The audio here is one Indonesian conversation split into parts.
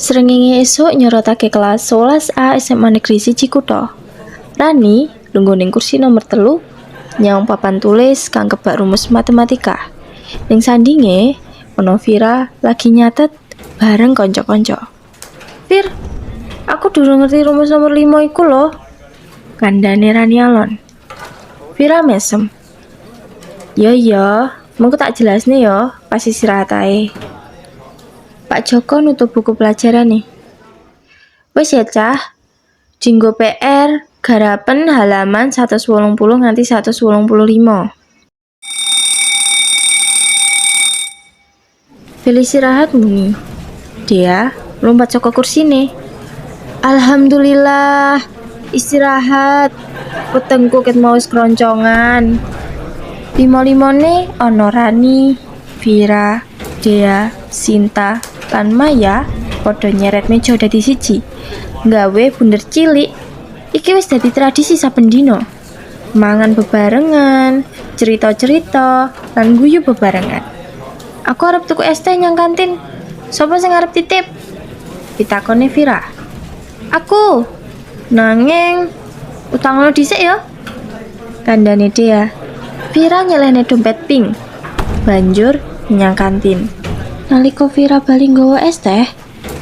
Srengenge esuk nyorotake kelas 11A SMA Negeri 1 Kutha. Rani lungguh ning kursi nomor telu nyawang papan tulis kang kebak rumus matematika. Ning sandinge ono Vira lagi nyatet bareng kanca-kanca. Vir, aku durung ngerti rumus nomor 5 iku loh. Kandane Rani alon. Vira mesem. Yo yo, mengko tak jelasne yo pas istirahat. Pak Joko nutup buku pelajaran nih. Wes ya cah, Jinggo PR garapen halaman 180 nganti 185. Pilih istirahat muni. Dia lompat saka kursi nih. Alhamdulillah, istirahat. Wetengku ket mau keroncongan. Limo-limone ono Rani, Vira, Dea, Sinta, lan Maya padha nyeret meja dadi siji. Gawe bunder cilik. Iki wis dadi tradisi saben dina. Mangan bebarengan, cerita-cerita, lan guyu bebarengan. Aku arep tuku es teh nyang kantin. Sopo sing arep titip? Ditakoni Vira. Aku. Nanging utang lo dhisik ya. Kandane dia. Vira nyelehne dompet pink. Banjur menyang kantin. Nalika Vira bali nggawa es teh,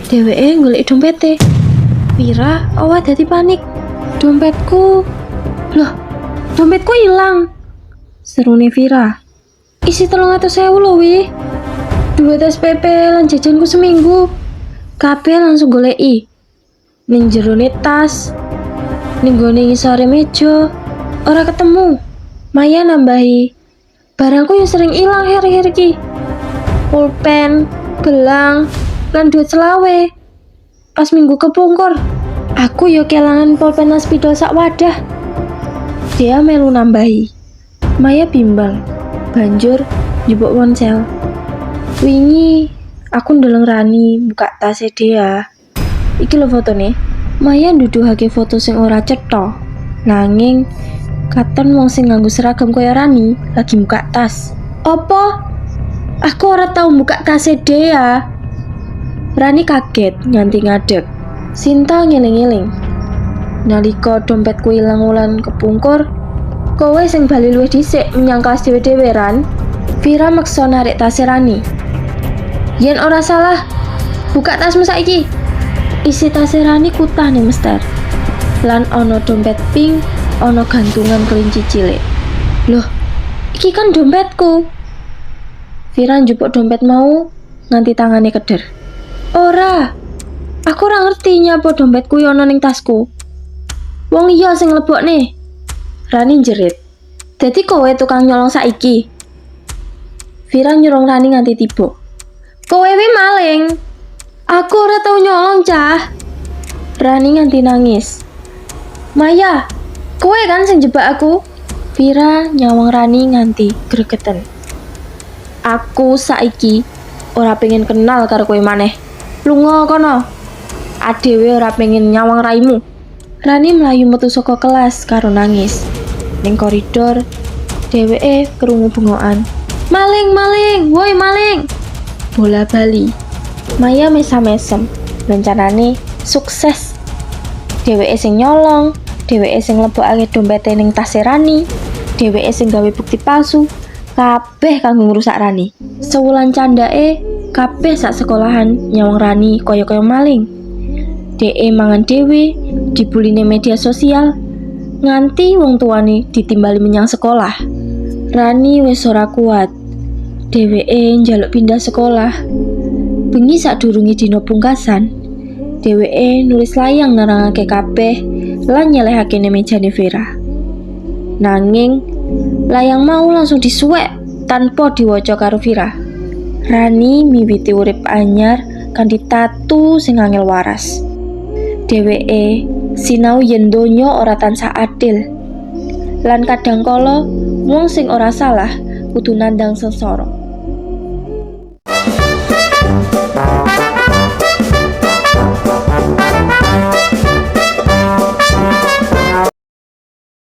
dheweke golek dompete. Vira awak dadi panik. Dompetku. Loh, dompetku hilang. Serune Vira. Isi telung atus sewu lho wi. Duit SPP lan jajanku seminggu. Kabeh langsung goleki. Ning jerone tas, ning gone ngisore meja, ora ketemu. Maya nambahi. Barangku yang sering hilang hari-hari ki pulpen, gelang, lan duit selawe. Pas minggu kepungkur, aku yo kelangan pulpen lan spidol sak wadah. Dia melu nambahi. Maya bimbang, banjur njupuk ponsel. Wingi, aku ndeleng Rani buka tas dia. Iki lho fotone. Maya nduduhake foto sing ora cetha. Nanging katon wong sing nganggo seragam kaya Rani lagi buka tas. Apa? Aku ora tau buka tas Dea. Rani kaget nganti ngadeg. Sinta ngeling-eling. Nalika dompetku ilang wulan kepungkur, kowe sing bali luwih dhisik menyang dhewe-dhewe Ran. Vira maksa narik tas Rani. Yen ora salah, buka tasmu saiki. Isi tas Rani kutah nih mester. Lan ono dompet pink, ono gantungan kelinci cilik. Loh, iki kan dompetku. Vira njupuk dompet mau nganti tangane keder. Ora. Aku ora ngerti nyapa dompetku yo ono ning tasku. Wong liya sing nih. Rani jerit. Dadi kowe tukang nyolong saiki. Vira nyurung Rani nganti tiba. Kowe wi maling. Aku ora tau nyolong, Cah. Rani nganti nangis. Maya, kowe kan sing jebak aku? Vira nyawang Rani nganti gregeten. Aku saiki ora pengen kenal karo kowe maneh. Lunga kono. Adewe ora pengen nyawang raimu. Rani melayu metu saka kelas karo nangis. Ning koridor, dheweke krungu bengokan. Maling, maling, woi maling. Bola bali. Maya mesam-mesem. Rencanane sukses. Dheweke sing nyolong, dheweke sing lebokake dompete ning tas Rani, dheweke sing gawe bukti palsu, kabeh kanggo ngrusak Rani. Sewulan candake kabeh sak sekolahan nyawang Rani kaya-kaya maling. DE mangan dhewe, dibuline media sosial, nganti wong tuane ditimbali menyang sekolah. Rani wis ora kuat. Dheweke njaluk pindah sekolah. Bengi sadurunge dina pungkasan, dheweke nulis layang nerangake kabeh lan nyelehake mejane Vera. Nanging Layang mau langsung disuwek tanpa diwaca karo Vira. Rani miwiti urip anyar kanthi tatu sing angel waras. Dheweke sinau yen donya ora tansah adil. Lan kadang kala wong sing ora salah kudu nandang sesoro.